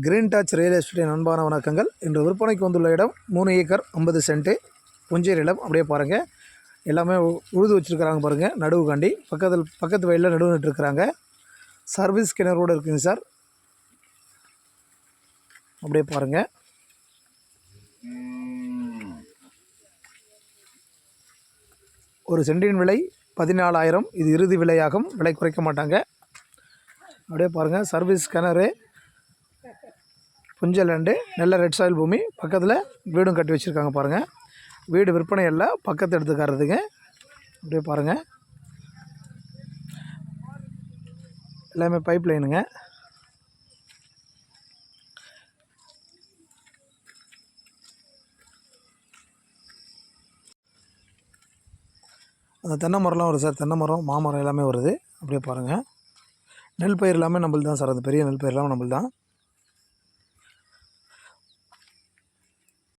Green touch real estate அன்பான வணக்கங்கள். இன்று விற்பனைக்கு வந்துள்ள இடம் மூணு ஏக்கர் ஐம்பது சென்ட்டு புஞ்சேரி இடம். அப்படியே பாருங்கள் எல்லாமே உ- உழுது வச்சுருக்கிறாங்க பாருங்கள் நடுவு காண்டி. பக்கத்தில் பக்கத்து வயலில் நடுவு நட்டுருக்குறாங்க சர்வீஸ் கிணறோடு இருக்குங்க சார். அப்படியே பாருங்கள் ஒரு சென்டின் விலை பதினாலாயிரம். இது இறுதி விலையாகும். விலை குறைக்க மாட்டாங்க. அப்படியே பாருங்கள் சர்வீஸ் கிணறு புஞ்சல் லேண்டு நல்ல ரெட் சாயில் பூமி. பக்கத்தில் வீடும் கட்டி வச்சுருக்காங்க பாருங்கள் வீடு விற்பனை இல்லை பக்கத்து எடுத்துக்காரதுங்க அப்படியே பாருங்கள் எல்லாமே பைப் லைனுங்க அந்த தென்னை மரம்லாம் வருது சார். தென்னை மரம் மாமரம் எல்லாமே வருது. அப்படியே பாருங்கள் நெல் பயிர் எல்லாமே நம்மள்தான் தான் சார். அந்த பெரிய நெல் பயிர் எல்லாமே நம்மளுது தான்